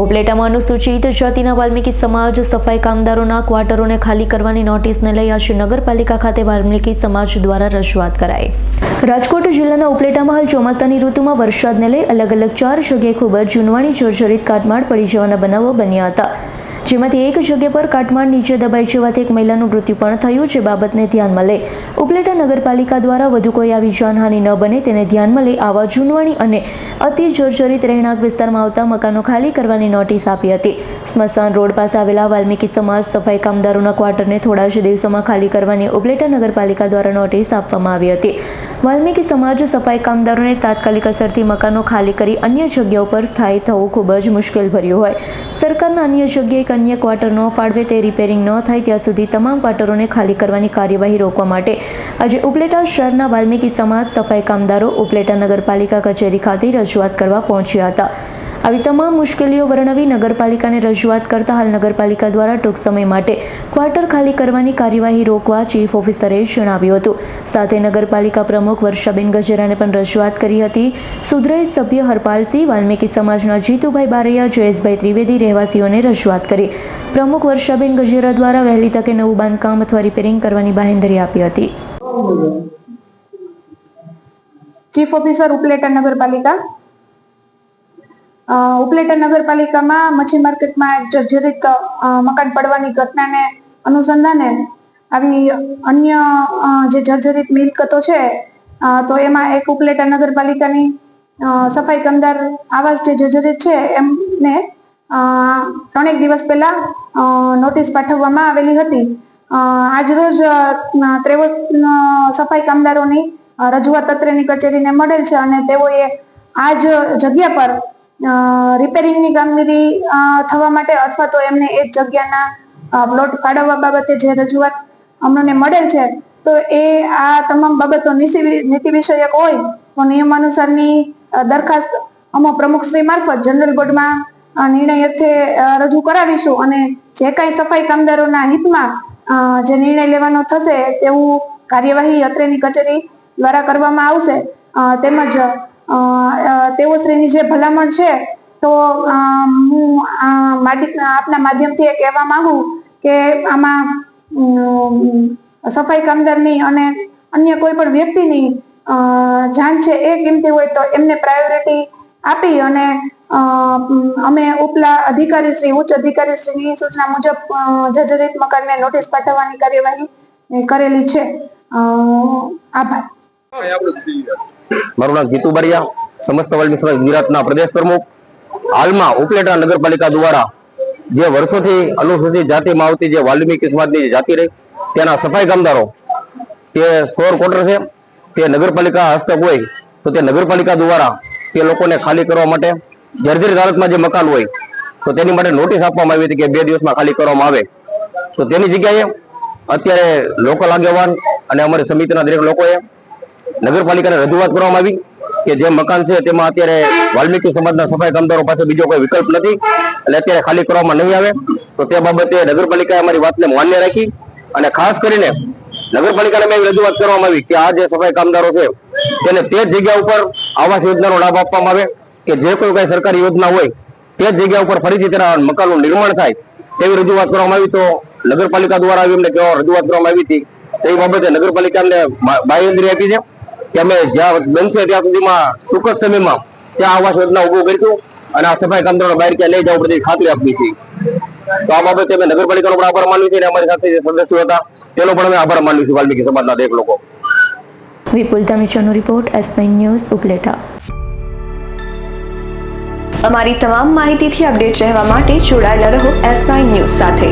ઉપલેટામાં અનુસૂચિત જાતિના વાલ્મીકી સમાજ, સફાઈ કામદારોના ક્વાર્ટરોને ખાલી કરવાની નોટિસને લઈ આજે નગરપાલિકા ખાતે વાલ્મીકી સમાજ દ્વારા રજૂઆત કરાઈ. રાજકોટ જિલ્લાના ઉપલેટામાં હાલ ચોમાસાની ઋતુમાં વરસાદને લઈ અલગ અલગ ચાર જગ્યાએ ખૂબ જ જૂનવાણી જર્જરિત કાટમાળ પડી જવાના બનાવો બન્યા હતા. જેમાંથી એક જગ્યા પર કાટમાળ નીચે દબાઈ જવાથી એક મહિલાનું મૃત્યુ પણ થયું જે બાબતને ધ્યાનમાં લઈ. ઉપલેટા નગરપાલિકા દ્વારા વધુ કોઈ આવી જાનહાનિ ન બને તેને ધ્યાનમાં લઈ આવા જૂનવાણી અને અતિ જર્જરિત રહેણાંક વિસ્તારમાં આવતા મકાનો ખાલી કરવાની નોટિસ આપી હતી. સ્મશાન રોડ પાસે આવેલા વાલ્મીકી સમાજ સફાઈ કામદારોના ક્વાર્ટરને થોડા જ દિવસોમાં ખાલી કરવાની ઉપલેટા નગરપાલિકા દ્વારા નોટિસ આપવામાં આવી હતી. વાલ્મીકી સમાજ સફાઈ કામદારોને તાત્કાલિક અસરથી મકાનો ખાલી કરી અન્ય જગ્યાઓ પર સ્થાયી થવું ખૂબ જ મુશ્કેલ ભર્યું હોય. સરકારના અન્ય જગ્યાએ અન્ય ક્વાર્ટર ન ફાળવે તે રિપેરિંગ ન થાય ત્યાં સુધી તમામ ક્વાર્ટરોને ખાલી કરવાની કાર્યવાહી રોકવા માટે આજે ઉપલેટા શહેરના વાલ્મીકી સમાજ સફાઈ કામદારો ઉપલેટા નગરપાલિકા કચેરી ખાતે રજૂઆત કરવા પહોંચ્યા હતા. આવી તમામ મુશ્કેલીઓ વર્ણવી નગરપાલિકાને રજૂઆત કરતા હાલ નગરપાલિકા દ્વારા ટૂંક સમય માટે ક્વાર્ટર ખાલી કરવાની કાર્યવાહી રોકવા ચીફ ઓફિસરે જણાવ્યું હતું. સાથે નગરપાલિકા પ્રમુખ વર્ષાબેન ગજેરાને પણ રજૂઆત કરી હતી. સુધરાઈ સભ્ય હરપાલસિંહ, વાલ્મીકી સમાજના જીતુભાઈ બારૈયા, જયેશભાઈ ત્રિવેદી રહેવાસીઓને રજૂઆત કરી. પ્રમુખ વર્ષાબેન ગજેરા દ્વારા વહેલી તકે નવું બાંધકામ અથવા રિપેરિંગ કરવાની બાહેંધરી આપી હતી. ચીફ ઓફિસર ઉપલેટા નગરપાલિકા. ઉપલેટા નગરપાલિકામાં મચ્છી માર્કેટમાં એક જર્જરિત મકાન પડવાની ઘટનાને અનુસંધાને આવી અન્ય જે જર્જરિત મિલકતો છે તો એમાં એક ઉપલેટા નગરપાલિકાની સફાઈ કામદાર આવાસ જે જર્જરિત છે, એમને ત્રણેક દિવસ પહેલા નોટિસ પાઠવવામાં આવેલી હતી. આજરોજ ત્રેવત સફાઈ કામદારોની રજૂઆત અત્રેની કચેરીને મળેલ છે અને તેઓએ આ જ જગ્યા પર રિપેરિંગની કામગીરી થવા માટે અથવા તો એમને એ જગ્યાના પ્લોટ ફાળવવા બાબતે જે રજૂઆત અમને મળેલ છે, તો એ આ તમામ બાબતો નીતિ વિષયક હોય, તો નિયમ અનુસારની દરખાસ્ત અમો પ્રમુખશ્રી મારફત જનરલ બોર્ડમાં નિર્ણય અર્થે રજૂ કરાવીશું અને જે કાંઈ સફાઈ કામદારોના હિતમાં જે નિર્ણય લેવાનો થશે તેવું કાર્યવાહી અત્રેની કચેરી દ્વારા કરવામાં આવશે તેમજ અ, તેઓશ્રીની જે ભલામણ છે તો હું આપના માધ્યમથી એ કહેવા માંગુ કે આમાં સફાઈ કામદારની અને અન્ય કોઈ પણ વ્યક્તિની જાન છે એ કિંમતી હોય તો એમને પ્રાયોરિટી આપી અને અમે ઉપલા અધિકારી શ્રી ઉચ્ચ અધિકારી શ્રીની સૂચના મુજબ જજરિત મકાનને નોટિસ પાઠવવાની કાર્યવાહી કરેલી છે. આભાર. મારું નામ જીતુ બરિયા, સમસ્ત વર્લ્ડ સમાજ ગુજરાતના પ્રદેશ પ્રમુખ. હાલમાં ઉપલેટા નગરપાલિકા દ્વારા જે વર્ષોથી અનુસૂચિત જાતિમાં આવતી જે વાલ્મીકી સમાજની જાતિ રહી તેના સફાઈ કામદારો, તે સોર કોટર છે, તે નગરપાલિકા હસ્તક હોય, તો તે નગરપાલિકા દ્વારા તે લોકોને ખાલી કરવા માટે જર્જરિત હાલતમાં જે મકાન હોય, તો તેની માટે નોટિસ આપવામાં આવી હતી કે બે દિવસમાં ખાલી કરવામાં આવે. તો તેની જગ્યાએ અત્યારે લોકલ આગેવાન અને અમારી સમિતિના દરેક લોકોએ નગરપાલિકાને રજૂઆત કરવામાં આવી કે જે મકાન છે તેમાં અત્યારે વાલ્મીકી સમાજના સફાઈ કામદારો પાસે બીજો કોઈ વિકલ્પ નથી એટલે અત્યારે ખાલી કરવામાં નહીં આવે. તો તે બાબતે નગરપાલિકાએ અમારી વાતને માન્ય રાખી અને ખાસ કરીને નગરપાલિકાને એવી રજૂઆત કરવામાં આવી કે આ જે સફાઈ કામદારો છે તેને તે જ જગ્યા ઉપર આવાસ યોજનાનો લાભ આપવામાં આવે કે જે કોઈ કઈ સરકારી યોજના હોય તે જગ્યા ઉપર ફરીથી તેના મકાનનું નિર્માણ થાય તેવી રજૂઆત કરવામાં આવી. તો નગરપાલિકા દ્વારા આવી અમને રજૂઆત કરવામાં આવી હતી. તે બાબતે નગરપાલિકાને બા- બાંયધરી આપી છે. કે અમે જ્યાં બનશે ત્યાં સુધીમાં ટૂંક જ સમયમાં ત્યાં આવાસ યોજના ઊભો કરીશું અને આ સફાઈ કામદારો બહાર ક્યાં લઈ જવા બધી ખાતરી આપી છે. તો આ બાબતે અમે નગરપાલિકાનો પણ આભાર માન્યું છે અને અમારી સાથે સદસ્યો હતા તેનો પણ અમે આભાર માનવી છે વાલ્મીકી સમાજના દરેક લોકો. વિપુલ ધમીચાનો રિપોર્ટ એસ ન્યૂઝ ઉપલેટા. અમારી તમામ માહિતીથી અપડેટ રહેવા માટે જોડાયેલા રહો એસ ન્યૂઝ સાથે.